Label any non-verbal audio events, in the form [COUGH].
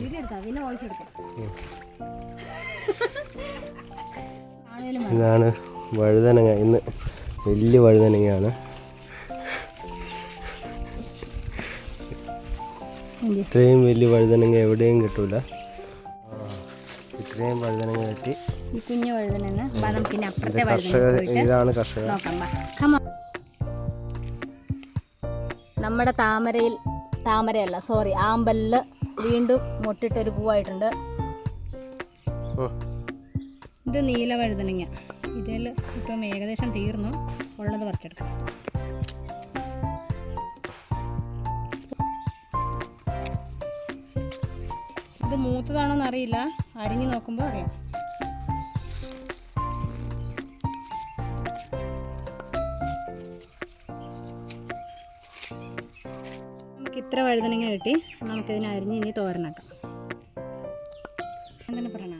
Video എടുത്താ പിന്നെ voice എടുക്കാം. [LAUGHS] ഇതാണ് വഴുതനങ്ങ. ഇന്ന് വലിയ വഴുതനങ്ങയാണ്? ഇത്രയും വലിയ വഴുതനങ്ങ എവിടെയും കിട്ടൂല. ഇത്രയും വഴുതനങ്ങ കിട്ടി. ഈ കുഞ്ഞു വഴുതനങ്ങ ഇനി അപ്പുറത്തെ കർഷക ഇതാണ് കർഷക. നമ്മുടെ താമരയിൽ താമരയല്ല സോറി ആമ്പലിൽ വീണ്ടും മുട്ടിട്ടൊരു പൂവായിട്ടുണ്ട്. ഇത് നീല വഴുതനങ്ങ. ഇതിൽ ഇപ്പം ഏകദേശം തീർന്നു. ഉള്ളത് പറിച്ചെടുക്കാം. ഇത് മൂത്തതാണോന്ന് അറിയില്ല അരിഞ്ഞു നോക്കുമ്പോൾ അറിയാം. നമുക്ക് ഇത്ര വഴുതനങ്ങ കിട്ടി. നമുക്കിതിനെ അരിഞ്ഞ് ഇനി തോരനാക്കാം. അങ്ങനെ പറയണ